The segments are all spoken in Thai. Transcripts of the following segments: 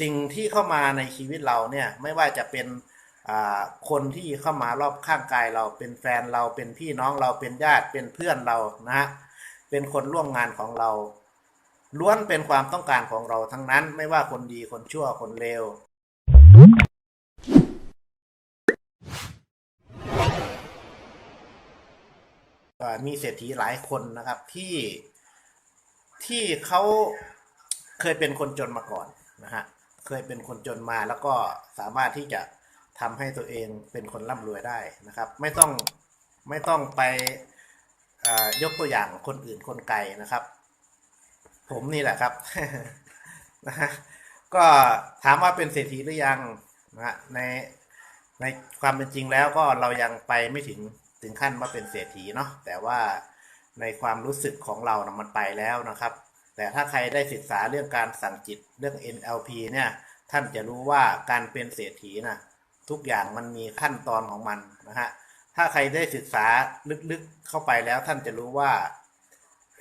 สิ่งที่เข้ามาในชีวิตเราเนี่ยไม่ว่าจะเป็นคนที่เข้ามารอบข้างกายเราเป็นแฟนเราเป็นพี่น้องเราเป็นญาติเป็นเพื่อนเรานะฮะเป็นคนร่วมงานของเราล้วนเป็นความต้องการของเราทั้งนั้น ไม่ว่าคนดีคนชั่วคนเลวมีเศรษฐีหลายคนนะครับที่ที่เขาเคยเป็นคนจนมาก่อนนะฮะ เคยเป็นคนจนมาแล้วก็สามารถที่จะทำให้ตัวเองเป็นคนร่ำรวยได้นะครับ ไม่ต้องไม่ต้องไปยกตัวอย่างคนอื่นคนไกลนะครับ ผมนี่แหละครับนะฮะก็ถามว่าเป็นเศรษฐีหรือยังนะฮะในในความเป็นจริงแล้วก็เรายังไปไม่ถึงถึงขั้นว่าเป็นเศรษฐีเนาะแต่ว่าในความรู้สึกของเรานะมันไปแล้วนะครับ แต่ถ้าใครได้ศึกษาเรื่องการสั่งจิตเรื่อง NLP เนี่ยท่านจะรู้ว่าการเป็นเศรษฐีนะทุกอย่างมันมีขั้นตอนของมันนะฮะถ้าใครได้ศึกษาลึกๆเข้าไปแล้วท่านจะรู้ว่า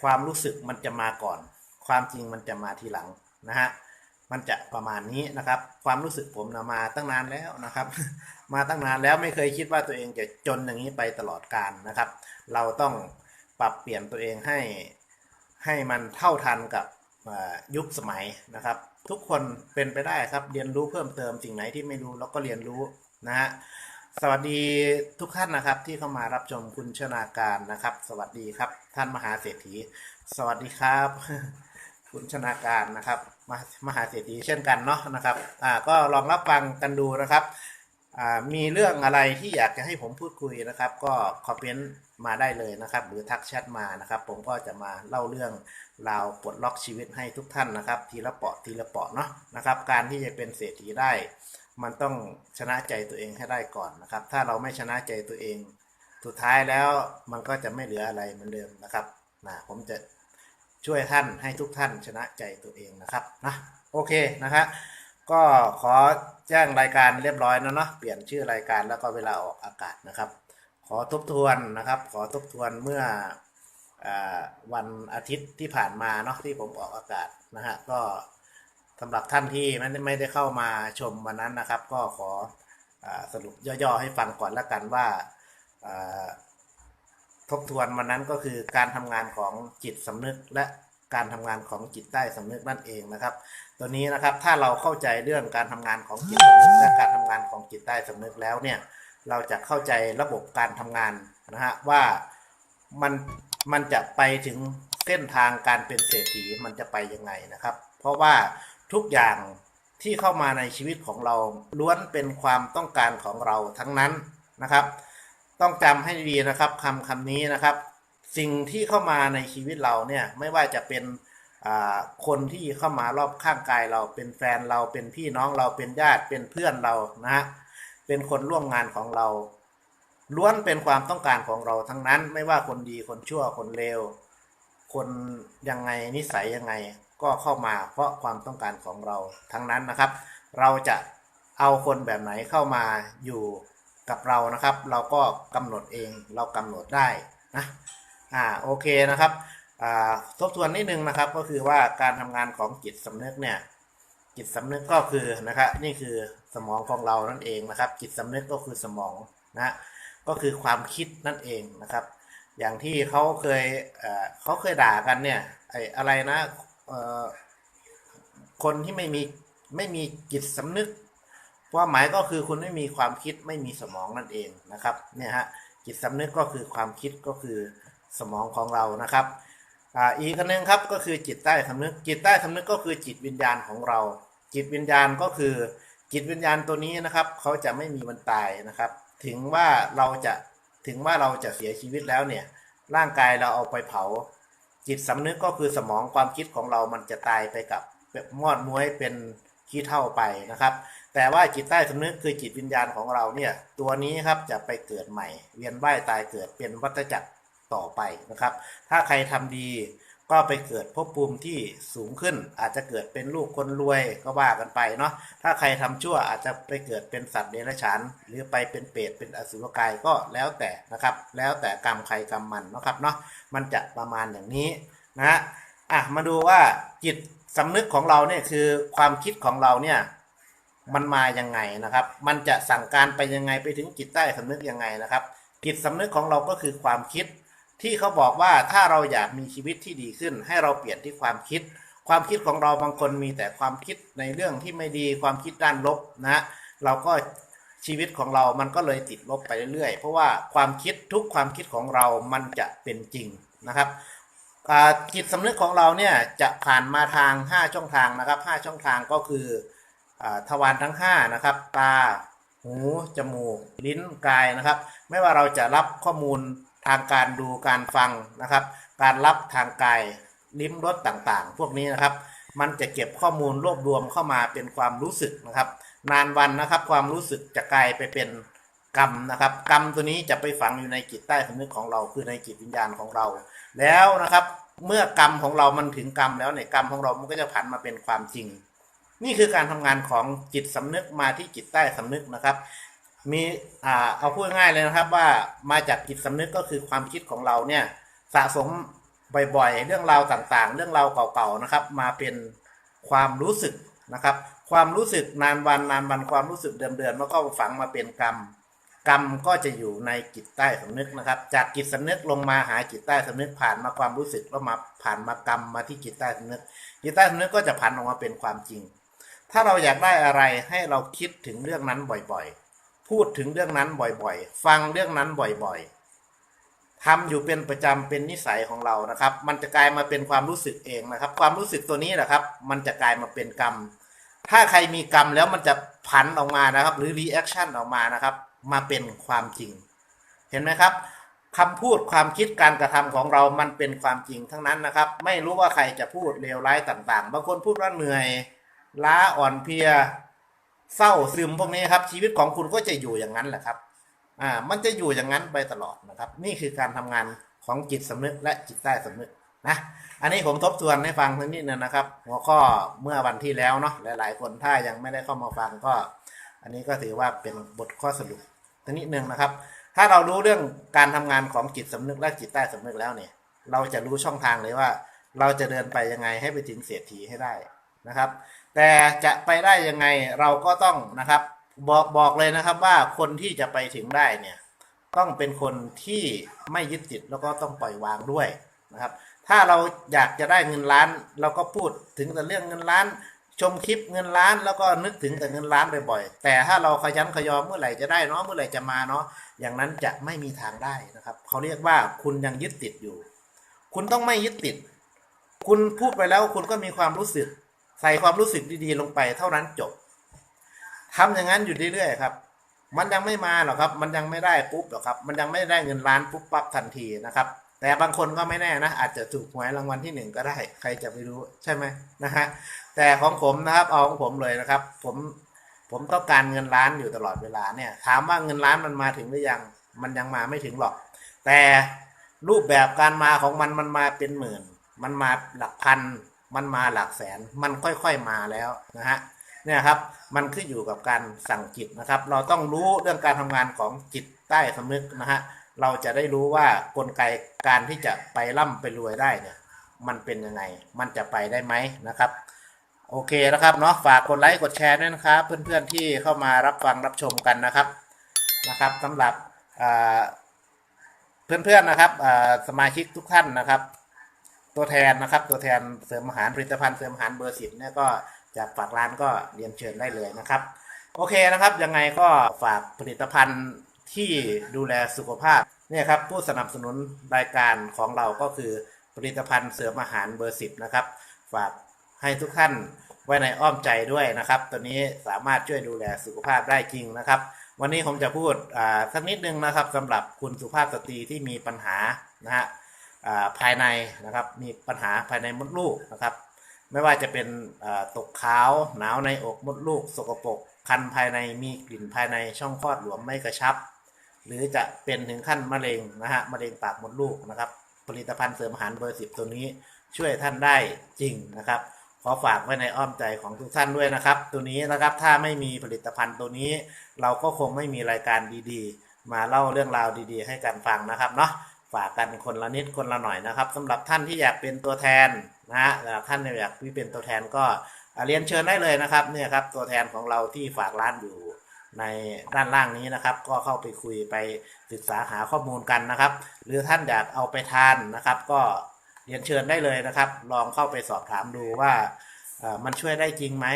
ความรู้สึกมันจะมาก่อน ความจริงมันจะมาทีหลังนะฮะมันจะประมาณนี้นะครับ ความรู้สึกผมนะมาตั้งนานแล้วนะครับ มาตั้งนานแล้วไม่เคยคิดว่าตัวเองจะจนอย่างนี้ไปตลอดกาลนะครับ เราต้องปรับเปลี่ยนตัวเองให้ ให้มันเท่าทันกับยุคสมัยนะครับ ทุกคนเป็นไปได้ครับเรียนรู้เพิ่มเติมสิ่งไหนที่ไม่รู้เราก็เรียนรู้นะฮะสวัสดีทุกท่านนะครับที่เข้ามารับชมคุณชนาการนะครับ สวัสดีครับท่านมหาเศรษฐี สวัสดีครับ คุณชนาการนะครับมามหาเศรษฐีเช่นกันเนาะนะครับอ่าก็ลองรับฟังกันดูนะครับ มีเรื่องอะไรที่อยากจะให้ผมพูดคุยนะครับ ก็คอมเมนต์มาได้เลยนะครับ หรือทักแชทมานะครับ ผมก็จะมาเล่าเรื่องราวปลดล็อกชีวิตให้ทุกท่านนะครับ ทีละเปาะทีละเปาะเนาะนะครับ การที่จะเป็นเศรษฐีได้ มันต้องชนะใจตัวเองให้ได้ก่อนนะครับ ถ้าเราไม่ชนะใจตัวเอง สุดท้ายแล้วมันก็จะไม่เหลืออะไรเหมือนเดิมนะครับนะผมจะช่วยท่านให้ทุกท่านชนะใจตัวเองนะครับนะโอเคนะครับ ก็ขอแจ้งรายการเรียบร้อยแล้วเนาะเปลี่ยนชื่อรายการแล้วก็เวลาออกอากาศนะครับ ขอทบทวนนะครับ ขอทบทวนเมื่ออวันอาทิตย์ที่ผ่านมาเนาะที่ผมออกอากาศนะฮะก็สำหรับท่านที่ไม่ได้ไม่ได้เข้ามาชมวันนั้นนะครับ ก็ขออสรุปย่อๆให้ฟังก่อนละกันว่าอ่าทบทวนวันนั้นก็คือการทำงานของจิตสำนึกและการทำงานของจิตใต้สำนึกนั่นเองนะครับ ตัวนี้นะครับถ้าเราเข้าใจเรื่องการทำงานของจิตสำนึกและการทำงานของจิตใต้สำนึกแล้วเนี่ยเราจะเข้าใจระบบการทำงานนะฮะว่ามันมันจะไปถึงเส้นทางการเป็นเศรษฐีมันจะไปยังไงนะครับ เพราะว่าทุกอย่างที่เข้ามาในชีวิตของเราล้วนเป็นความต้องการของเราทั้งนั้นนะครับ ต้องจำให้ดีนะครับคำคำนี้นะครับ สิ่งที่เข้ามาในชีวิตเราเนี่ยไม่ว่าจะเป็น คนที่เข้ามารอบข้างกายเราเป็นแฟนเราเป็นพี่น้องเราเป็นญาติเป็นเพื่อนเรานะฮะเป็นคนร่วมงานของเราล้วนเป็นความต้องการของเราทั้งนั้นไม่ว่าคนดีคนชั่วคนเลวคนยังไงนิสัยยังไงก็เข้ามาเพราะความต้องการของเราทั้งนั้นนะครับ เราจะเอาคนแบบไหนเข้ามาอยู่กับเรานะครับ เราก็กำหนดเองเรากำหนดได้นะอ่าโอเคนะครับ ทบทวนนิดนึงนะครับ ก็คือว่าการทำงานของจิตสำนึกเนี่ยจิตสำนึกก็คือนะครับนี่คือสมองของเรานั่นเองนะครับ จิตสำนึกก็คือสมองนะก็คือความคิดนั่นเองนะครับ อย่างที่เขาเคยเขาเคยด่ากันเนี่ยไอ้อะไรนะคนที่ไม่มีไม่มีจิตสำนึกความหมายก็คือคุณไม่มีความคิดไม่มีสมองนั่นเองนะครับเนี่ยฮะจิตสำนึกก็คือความคิดก็คือสมองของเรานะครับ อ่าอีกอันหนึงครับก็คือจิตใต้สำนึก จิตใต้สำนึกก็คือจิตวิญญาณของเรา จิตวิญญาณก็คือ จิตวิญญาณตัวนี้นะครับเขาจะไม่มีวันตายนะครับ ถึงว่าเราจะถึงว่าเราจะเสียชีวิตแล้วเนี่ยร่างกายเราเอาไปเผา จิตสำนึกก็คือสมองความคิดของเรามันจะตายไปกับมอดม้วยเป็นขี้เท่าไปนะครับ แต่ว่าจิตใต้สำนึกคือจิตวิญญาณของเราเนี่ยตัวนี้ครับจะไปเกิดใหม่ เวียนว่ายตายเกิดเป็นวัฏจักร ต่อไปนะครับ ถ้าใครทำดีก็ไปเกิดภพภูมิที่สูงขึ้น อาจจะเกิดเป็นลูกคนรวยก็ว่ากันไปเนาะถ้าใครทำชั่วอาจจะไปเกิดเป็นสัตว์เดรัจฉานหรือไปเป็นเปรตเป็นอสุรกายก็แล้วแต่นะครับ แล้วแต่กรรมใครกรรมมันนะครับเนาะมันจะประมาณอย่างนี้นะฮะอะมาดูว่าจิตสำนึกของเราเนี่ยคือความคิดของเราเนี่ยมันมายังไงนะครับ มันจะสั่งการไปยังไงไปถึงจิตใต้สำนึกยังไงนะครับจิตสำนึกของเราก็คือความคิด ที่เขาบอกว่าถ้าเราอยากมีชีวิตที่ดีขึ้น ให้เราเปลี่ยนที่ความคิด ความคิดของเราบางคนมีแต่ความคิดในเรื่องที่ไม่ดีความคิดด้านลบนะฮะเราก็ชีวิตของเรามันก็เลยติดลบไปเรื่อยๆ เพราะว่าความคิดทุกความคิดของเรามันจะเป็นจริงนะครับจิตสำนึกของเราเนี่ยจะผ่านมาทาง 5 ช่องทางนะครับ 5 ช่องทางก็คืออทวารทั้ง 5 นะครับ ตา หู จมูก ลิ้น กายนะครับ ไม่ว่าเราจะรับข้อมูล ทางการดูการฟังนะครับ การรับทางกายลิ้มรสต่างๆ พวกนี้นะครับ มันจะเก็บข้อมูลรวบรวมเข้ามาเป็นความรู้สึกนะครับ นานวันนะครับ ความรู้สึกจะกลายไปเป็นกรรมนะครับ กรรมตัวนี้จะไปฝังอยู่ในจิตใต้สำนึกของเราคือในจิตวิญญาณของเรา แล้วนะครับ เมื่อกรรมของเรามันถึงกรรมแล้วเนี่ยกรรมของเรามันก็จะผันมาเป็นความจริง นี่คือการทำงานของจิตสำนึกมาที่จิตใต้สำนึกนะครับ มีอ่าเอาพูดง่ายเลยนะครับว่ามาจากจิตสำนึกก็คือความคิดของเราเนี่ยสะสมบ่อยๆ เรื่องราวต่างๆ เรื่องราวเก่าๆนะครับ มาเป็นความรู้สึกนะครับ ความรู้สึกนานวันนานวันความรู้สึกเดิมๆแล้วก็ฝังมาเป็นกรรม กรรมก็จะอยู่ในจิตใต้สำนึกนะครับ จากจิตสำนึกลงมาหาจิตใต้สำนึกผ่านมาความรู้สึกแล้วมาผ่านมากรรมมาที่จิตใต้สำนึกจิตใต้สำนึกก็จะผันออกมาเป็นความจริง ถ้าเราอยากได้อะไรให้เราคิดถึงเรื่องนั้นบ่อยๆ พูดถึงเรื่องนั้นบ่อยๆ ฟังเรื่องนั้นบ่อยๆทำอยู่เป็นประจำเป็นนิสัยของเรานะครับ มันจะกลายมาเป็นความรู้สึกเองนะครับ ความรู้สึกตัวนี้แหละครับ มันจะกลายมาเป็นกรรม ถ้าใครมีกรรมแล้วมันจะผันออกมานะครับ หรือรีแอคชั่นออกมานะครับ มาเป็นความจริง เห็นไหมครับคำพูดความคิดการกระทำของเรามันเป็นความจริงทั้งนั้นนะครับ ไม่รู้ว่าใครจะพูดเลวร้ายต่างๆ บางคนพูดว่าเหนื่อย ล้าอ่อนเพลีย เศร้าซึมพวกนี้ครับ ชีวิตของคุณก็จะอยู่อย่างนั้นแหละครับ อ่า มันจะอยู่อย่างนั้นไปตลอดนะครับ นี่คือการทำงานของจิตสำนึกและจิตใต้สำนึกนะอันนี้ผมทบทวนให้ฟังสักนิดนึงนะครับ หัวข้อเมื่อวันที่แล้วเนาะหลาย ๆ คนถ้ายังไม่ได้เข้ามาฟังก็ อันนี้ก็ถือว่าเป็นบทข้อสรุปสักนิดนึงนะครับ ถ้าเรารู้เรื่องการทำงานของจิตสำนึกและจิตใต้สำนึกแล้วเนี่ย เราจะรู้ช่องทางเลยว่า เราจะเดินไปยังไงให้ไปถึงเศรษฐีให้ได้นะครับ แต่จะไปได้ยังไงเราก็ต้องนะครับ บอกบอกเลยนะครับว่าคนที่จะไปถึงได้เนี่ยต้องเป็นคนที่ไม่ยึดติดแล้วก็ต้องปล่อยวางด้วยนะครับ ถ้าเราอยากจะได้เงินล้าน เราก็พูดถึงแต่เรื่องเงินล้าน ชมคลิปเงินล้านแล้วก็นึกถึงแต่เงินล้านบ่อยๆแต่ถ้าเราขยันขยอเมื่อไหร่จะได้เนาะเมื่อไหร่จะมาเนาะอย่างนั้นจะไม่มีทางได้นะครับเขาเรียกว่าคุณยังยึดติดอยู่ คุณต้องไม่ยึดติด คุณพูดไปแล้วคุณก็มีความรู้สึก ใส่ความรู้สึกดีๆลงไปเท่านั้นจบทำอย่างนั้นอยู่เรื่อยๆครับ มันยังไม่มาหรอกครับ มันยังไม่ได้ปุ๊บหรอกครับ มันยังไม่ได้เงินล้านปุ๊บปั๊บทันทีนะครับแต่บางคนก็ไม่แน่นะ อาจจะถูกหวยรางวัลที่หนึ่งก็ได้ ใครจะไปรู้ใช่ไหมนะฮะแต่ของผมนะครับเอาของผมเลยนะครับ ผมผมต้องการเงินล้านอยู่ตลอดเวลาเนี่ย ถามว่าเงินล้านมันมาถึงหรือยัง มันยังมาไม่ถึงหรอก แต่รูปแบบการมาของมันมันมาเป็นหมื่น มันมาหลักพัน มันมาหลักแสนมันค่อยๆมาแล้วนะฮะเนี่ยครับมันขึ้นอยู่กับการสั่งจิตนะครับ เราต้องรู้เรื่องการทำงานของจิตใต้สำนึกนะฮะเราจะได้รู้ว่ากลไกการที่จะไปร่ำไปรวยได้เนี่ยมันเป็นยังไง มันจะไปได้ไหมนะครับ โอเคนะครับเนาะฝากกดไลค์กดแชร์ด้วยนะครับ เพื่อนๆที่เข้ามารับฟังรับชมกันนะครับนะครับสำหรับเพื่อนๆนะครับสมาชิกทุกท่านนะครับ ตัวแทนนะครับ ตัวแทนเสริมอาหารผลิตภัณฑ์เสริมอาหารเบอร์สิบเนี่ยก็จากฝากร้านก็เรียนเชิญได้เลยนะครับ โอเคนะครับ ยังไงก็ฝากผลิตภัณฑ์ที่ดูแลสุขภาพเนี่ยครับผู้สนับสนุนรายการของเราก็คือผลิตภัณฑ์เสริมอาหารเบอร์สิบนะครับ ฝากให้ทุกท่านไว้ในอ้อมใจด้วยนะครับ ตัวนี้สามารถช่วยดูแลสุขภาพได้จริงนะครับ วันนี้ผมจะพูดอ่าสักนิดนึงนะครับสำหรับคุณสุภาพสตรีที่มีปัญหานะฮะ ภายในนะครับมีปัญหาภายในมดลูกนะครับ ไม่ว่าจะเป็นตกขาวหนาวในอกมดลูก สกปรกคันภายในมีกลิ่นภายในช่องคลอดหลวมไม่กระชับ หรือจะเป็นถึงขั้นมะเร็งนะฮะมะเร็งปากมดลูกนะครับ ผลิตภัณฑ์เสริมอาหารเบอร์สิบตัวนี้ช่วยท่านได้จริงนะครับ ขอฝากไว้ในอ้อมใจของทุกท่านด้วยนะครับ ตัวนี้นะครับถ้าไม่มีผลิตภัณฑ์ตัวนี้ เราก็คงไม่มีรายการดีๆ มาเล่าเรื่องราวดีๆ ให้กันฟังนะครับเนาะ ฝากกันคนละนิดคนละหน่อยนะครับสำหรับท่านที่อยากเป็นตัวแทนนะฮะแล้วท่านอยากที่เป็นตัวแทนก็เรียนเชิญได้เลยนะครับเนี่ยครับตัวแทนของเราที่ฝากร้านอยู่ในด้านล่างนี้นะครับ ก็เข้าไปคุยไปศึกษาหาข้อมูลกันนะครับ หรือท่านอยากเอาไปทานนะครับ ก็เรียนเชิญได้เลยนะครับ ลองเข้าไปสอบถามดูว่ามันช่วยได้จริงไหม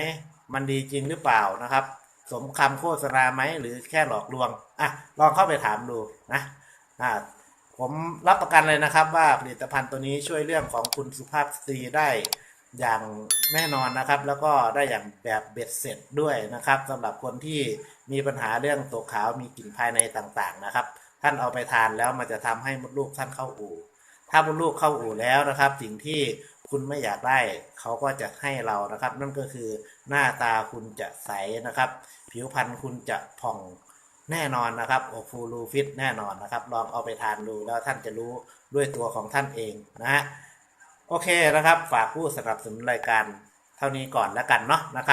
มันดีจริงหรือเปล่านะครับ สมคำโฆษณาไหมหรือแค่หลอกลวงอะลองเข้าไปถามดูนะอ่า ผมรับประกันเลยนะครับ ว่าผลิตภัณฑ์ตัวนี้ช่วยเรื่องของคุณสุภาพสตรีได้อย่างแน่นอนนะครับ แล้วก็ได้อย่างแบบเบ็ดเสร็จด้วยนะครับสำหรับคนที่มีปัญหาเรื่องตัวขาวมีกลิ่นภายในต่างๆนะครับ ท่านเอาไปทานแล้วมันจะทำให้มดลูกท่านเข้าอู่ ถ้ามดลูกเข้าอู่แล้วนะครับ สิ่งที่คุณไม่อยากได้เขาก็จะให้เรานะครับ นั่นก็คือหน้าตาคุณจะใสนะครับ ผิวพรรณคุณจะผ่อง แน่นอนนะครับโอฟูลูฟิตแน่นอนนะครับ ลองเอาไปทานดูแล้วท่านจะรู้ด้วยตัวของท่านเองนะฮะโอเคนะครับ ฝากผู้สนับสนุนรายการเท่านี้ก่อนแล้วกันเนาะนะครับ